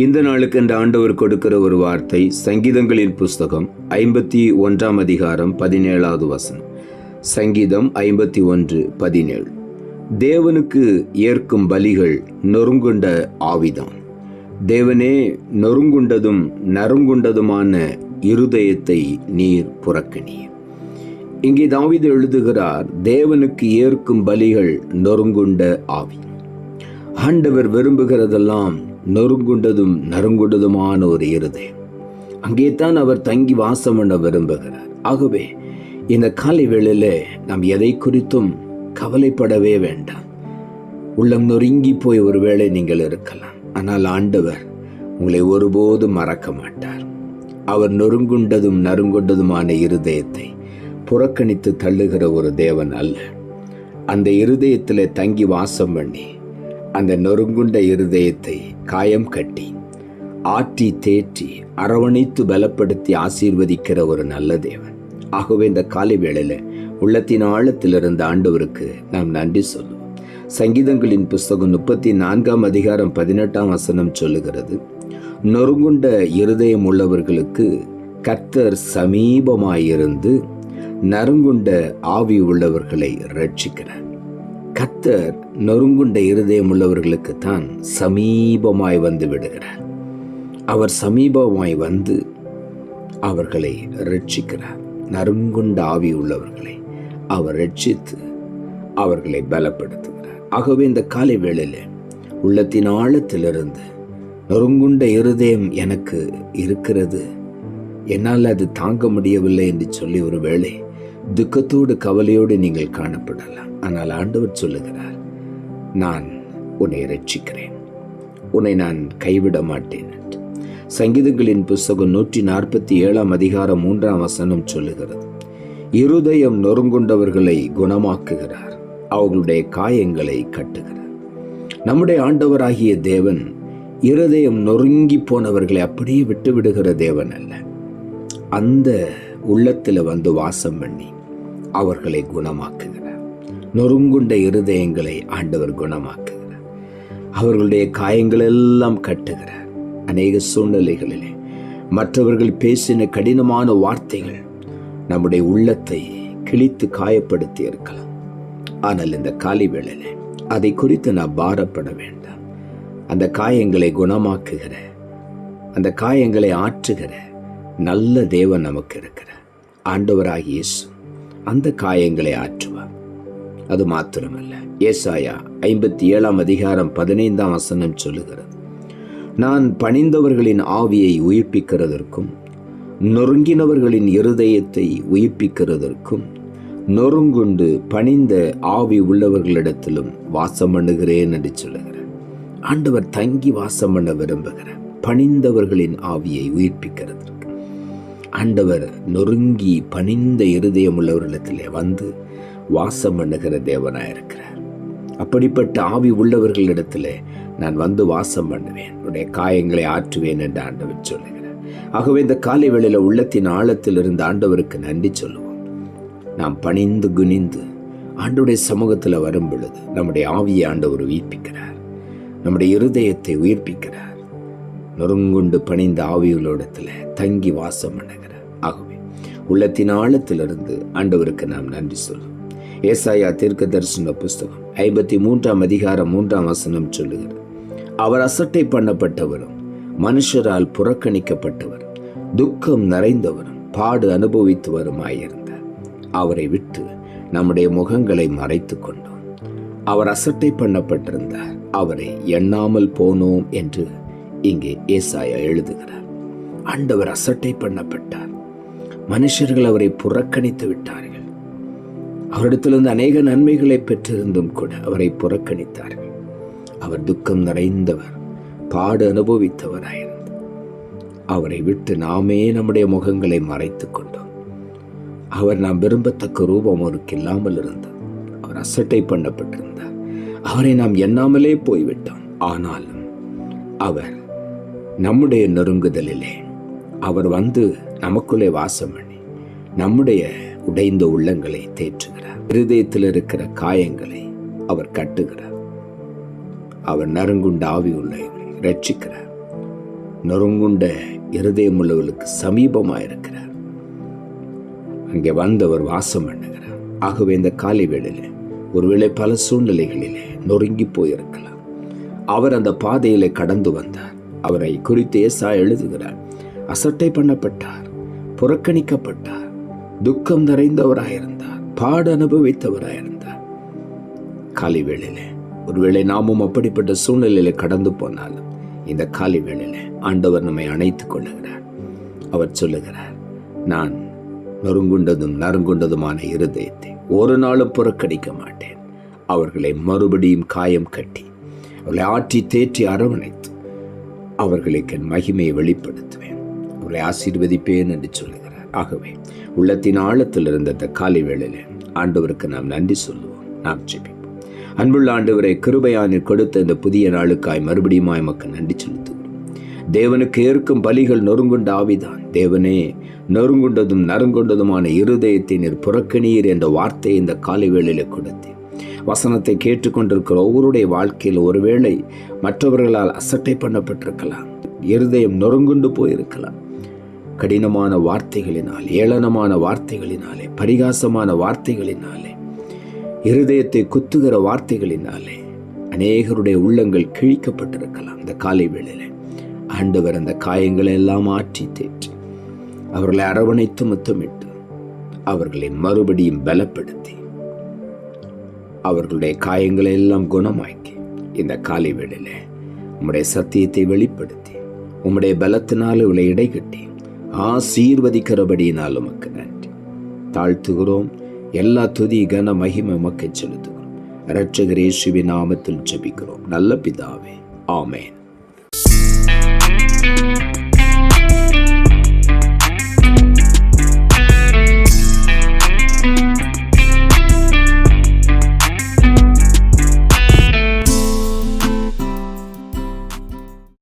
இந்த நாளுக்கு இந்த ஆண்டவர் கொடுக்கிற ஒரு வார்த்தை சங்கீதங்களின் புஸ்தகம் ஐம்பத்தி ஒன்றாம் அதிகாரம் பதினேழாவது வசனம். சங்கீதம் ஐம்பத்தி ஒன்று பதினேழு. தேவனுக்கு ஏற்கும் பலிகள் நொறுங்குண்ட ஆவிதான். தேவனே நொறுங்குண்டதும் நறுங்குண்டதுமான இருதயத்தை நீர் புறக்கணிய இங்கே தாவீது எழுதுகிறார் தேவனுக்கு ஏற்கும் பலிகள் நொறுங்குண்ட ஆவி. ஆண்டவர் விரும்புகிறதெல்லாம் நொறுங்குண்டதும் நறுங்குண்டதுமான ஒரு இருதயம். அங்கே தான் அவர் தங்கி வாசம் பண்ண விரும்புகிறார். ஆகவே இந்த காலை வேளையில நாம் எதை குறித்தும் கவலைப்படவே வேண்டாம். உள்ளம் நொறுங்கி போய் ஒருவேளை நீங்கள் இருக்கலாம். ஆனால் ஆண்டவர் உங்களை ஒருபோதும் மறக்க மாட்டார். அவர் நொறுங்குண்டதும் நறுங்குண்டதுமான இருதயத்தை புறக்கணித்து தள்ளுகிற ஒரு தேவன் அல்ல. அந்த இருதயத்தில் தங்கி வாசம் பண்ணி அந்த நொறுங்குண்ட இருதயத்தை காயம் கட்டி ஆற்றி தேற்றி அரவணைத்து பலப்படுத்தி ஆசீர்வதிக்கிற ஒரு நல்ல தேவன். ஆகவே இந்த காலை வேளையில் உள்ளத்தின் ஆழத்திலிருந்து ஆண்டவருக்கு நாம் நன்றி சொல்லுவோம். சங்கீதங்களின் புஸ்தகம் முப்பத்தி நான்காம் அதிகாரம் பதினெட்டாம் வசனம் சொல்லுகிறது நொறுங்குண்ட இருதயம் உள்ளவர்களுக்கு கர்த்தர் சமீபமாயிருந்து நறுங்குண்ட ஆவி உள்ளவர்களை ரட்சிக்கிறார் கத்தர் நொறுங்குண்ட இருதயம் உள்ளவர்களுக்கு தான் சமீபமாய் வந்து விடுகிறார். அவர் சமீபமாய் வந்து அவர்களை ரட்சிக்கிறார். நறுங்குண்ட ஆவி உள்ளவர்களை அவர் ரட்சித்து அவர்களை பலப்படுத்துகிறார். ஆகவே இந்த காலை வேளையில் உள்ளத்தின் ஆழத்திலிருந்து நொறுங்குண்ட இருதயம் எனக்கு இருக்கிறது. என்னால் அது தாங்க முடியவில்லை என்று சொல்லி ஒரு வேளை துக்கத்தோடு கவலையோடு நீங்கள் காணப்படலாம். ஆனால் ஆண்டவர் சொல்லுகிறார் நான் உன்னை ரட்சிக்கிறேன் உன்னை நான் கைவிட மாட்டேன். சங்கீதங்களின் புஸ்தகம் நூற்றி நாற்பத்தி ஏழாம் அதிகாரம் மூன்றாம் வசனம் சொல்லுகிறது இருதயம் நொறுங்குண்டவர்களை குணமாக்குகிறார். அவர்களுடைய காயங்களை கட்டுகிறார். நம்முடைய ஆண்டவராகிய தேவன் இருதயம் நொறுங்கி போனவர்களை அப்படியே விட்டுவிடுகிற தேவன் அல்ல. அந்த உள்ளத்தில் வந்து வாசம் பண்ணி அவர்களை குணமாக்குகிறார். நொறுங்குண்ட இருதயங்களை ஆண்டவர் குணமாக்குகிறார். அவர்களுடைய காயங்கள் எல்லாம் கட்டுகிறார். அநேக சூழ்நிலைகளிலே மற்றவர்கள் பேசின கடினமான வார்த்தைகள் நம்முடைய உள்ளத்தை கிழித்து காயப்படுத்தி இருக்கலாம். ஆனால் இந்த காலி வேளையிலே அதை குறித்து நான் பாரப்பட வேண்டாம். அந்த காயங்களை குணமாக்குகிற அந்த காயங்களை ஆற்றுகிற நல்ல தேவன் நமக்கு இருக்கிற ஆண்டவராகிய இயேசு அந்த காயங்களை ஆற்றுவார். அது மாத்திரமல்ல. ஏசாயா ஐம்பத்தி ஏழாம் அதிகாரம் பதினைந்தாம் வசனம் சொல்லுகிறது. நான் பணிந்தவர்களின் ஆவியை உயிர்ப்பிக்கிறதற்கும் நொறுங்கினவர்களின் இருதயத்தை உயிர்ப்பிக்கிறதற்கும் நொறுங்குண்டு பணிந்த ஆவி உள்ளவர்களிடத்திலும் வாசம் பண்ணுகிறேன் என்று சொல்லுகிறார் ஆண்டவர் தங்கி வாசம் பண்ண விரும்புகிறார். பணிந்தவர்களின் ஆவியை உயிர்ப்பிக்கிறதற்கு. ஆண்டவர் நொறுங்கி பணிந்த இருதயம் உள்ளவர்களிடத்திலே வந்து வாசம் பண்ணுகிற தேவனாயிருக்கிறார் அப்படிப்பட்ட ஆவி உள்ளவர்களிடத்தில் நான் வந்து வாசம் பண்ணுவேன். உடைய காயங்களை ஆற்றுவேன் என்று ஆண்டவர் சொல்லுகிறார். ஆகவே இந்த காலை வேளையில் உள்ளத்தின் ஆழத்தில் இருந்து ஆண்டவருக்கு நன்றி சொல்லுவோம். நாம் பணிந்து குனிந்து ஆண்டுடைய சமூகத்தில் வரும் பொழுது நம்முடைய ஆவியை ஆண்டவர் உயிர்ப்பிக்கிறார். நம்முடைய இருதயத்தை உயிர்ப்பிக்கிறார். நொறுங்குண்டு பணிந்த ஆவிகளோடத்தில் தங்கி வாசம் பண்ணுகிறார். ஆகவே உள்ளத்தின் ஆழத்திலிருந்து ஆண்டவருக்கு நாம் நன்றி சொல்லுவோம். ஏசாயா தீர்க்க தரிசன புஸ்தகம் ஐம்பத்தி மூன்றாம் அதிகாரம் மூன்றாம் வசனம் சொல்லுகிறது. அவர் அசட்டை பண்ணப்பட்டவரும் மனுஷரால் புறக்கணிக்கப்பட்டவர் துக்கம் நிறைந்தவரும் பாடு அனுபவித்து வருமாயிருந்தார் அவரை விட்டு நம்முடைய முகங்களை மறைத்து கொண்டோம். அவர் அசட்டை பண்ணப்பட்டிருந்தார் அவரை எண்ணாமல் போனோம் என்று இங்கே ஏசாயா எழுதுகிறார். ஆண்டவர் அசட்டை பண்ணப்பட்டார். மனுஷர்கள் அவரை புறக்கணித்து விட்டார்கள். அவரிடத்திலிருந்து அநேக நன்மைகளை பெற்றிருந்தும் கூட அவரை புறக்கணித்தார்கள் அவர் துக்கம் நிறைந்தவர் பாடு அனுபவித்தவராயிருந்தார் அவரை விட்டு நாமே நம்முடைய முகங்களை மறைத்து கொண்டோம். அவர் நாம் விரும்பத்தக்க ரூபம் அவருக்கு இல்லாமல் இருந்தார் அவர் அசட்டை பண்ணப்பட்டிருந்தார். அவரை நாம் எண்ணாமலே போய்விட்டோம். ஆனாலும் அவர் நம்முடைய நெருங்குதலிலே அவர் வந்து நமக்குள்ளே வாசம் பண்ணி நம்முடைய உடைந்த உள்ளங்களை தேற்றுகிறார். இருதயத்தில் இருக்கிற காயங்களை அவர் கட்டுகிறார். அவர் நறுங்குண்ட ஆவி உள்ளவர்களை ரட்சிக்கிறார் நொறுங்குண்ட இருதயம் உள்ளவர்களுக்கு சமீபமாக இருக்கிறார். அங்கே வந்தவர் வாசம் பண்ணுகிறார். ஆகவே இந்த காலை வேளையில் ஒருவேளை பல சூழ்நிலைகளிலே நொறுங்கி போயிருக்கலாம். அவர் அந்த பாதையிலே கடந்து வந்தார். அவரை குறித்து ஏசா எழுதுகிறார். அசட்டை பண்ணப்பட்டார். புறக்கணிக்கப்பட்டார். துக்கம் நிறைந்தவராயிருந்தார். பாடு அனுபவித்தவராயிருந்தார். காலை வேளையில ஒருவேளை நாமும் அப்படிப்பட்ட சூழ்நிலையில கடந்து போனாலும் இந்த காலை வேளையில ஆண்டவர் நம்மை அணைத்துக் கொள்ளுகிறார். அவர் சொல்லுகிறார் நான் நொறுங்குண்டதும் நறுங்குண்டதுமான இருதயத்தை ஒரு நாளும் புறக்கணிக்க மாட்டேன். அவர்களை மறுபடியும் காயம் கட்டி அவர்களை ஆற்றி தேற்றி அரவணைத்து அவர்களுக்கு என் மகிமையை வெளிப்படுத்துவேன். அவர்களை ஆசீர்வதிப்பேன் என்று சொல்லுகிறார் ஆகவே உள்ளத்தின் ஆழத்தில் இருந்த இந்த காலை வேளையில் ஆண்டவருக்கு நாம் நன்றி சொல்லுவோம் நாம் ஜெபிப்போம். அன்புள்ள ஆண்டவரை கிருபையானில் கொடுத்த இந்த புதிய நாளுக்காய் மறுபடியும் மக்கள் நன்றி செலுத்துகிறோம். தேவனுக்கு ஏற்கும் பலிகள் நொறுங்குண்ட ஆவிதான். தேவனே நொறுங்குண்டதும் நறுங்குண்டதுமான இருதயத்தை நீர் புறக்கணீர் என்ற வார்த்தையை இந்த காலை வேளையில் கொடுத்தேன் வசனத்தை கேட்டுக்கொண்டிருக்கிற ஒவ்வொருடைய வாழ்க்கையில் ஒருவேளை மற்றவர்களால் அசட்டை பண்ணப்பட்டிருக்கலாம். இருதயம் நொறுங்குண்டு போயிருக்கலாம். கடினமான வார்த்தைகளினால் ஏளனமான வார்த்தைகளினாலே பரிகாசமான வார்த்தைகளினாலே இருதயத்தை குத்துகிற வார்த்தைகளினாலே அநேகருடைய உள்ளங்கள் கிழிக்கப்பட்டிருக்கலாம் இந்த காலை வேளையில. ஆண்டவர் அந்த காயங்களை எல்லாம் ஆற்றி தேற்றி அவர்களை அரவணைத்து முத்தமிட்டு அவர்களை மறுபடியும் பலப்படுத்தி அவர்களுடைய காயங்களை எல்லாம் குணமாக்கி இந்த காலை வேளையில உம்முடைய சத்தியத்தை வெளிப்படுத்தி உம்முடைய பலத்தினால் இவளை இடைகட்டி ஆசீர்வதிக்கிறபடியினால் உமக்கு நன்றி. தாழ்த்துகிறோம். எல்லா துதி கன மகிமை உமக்கு செலுத்துகிறோம். இரட்சகர் நாமத்தில் ஜபிக்கிறோம். நல்ல பிதாவே. ஆமேன்.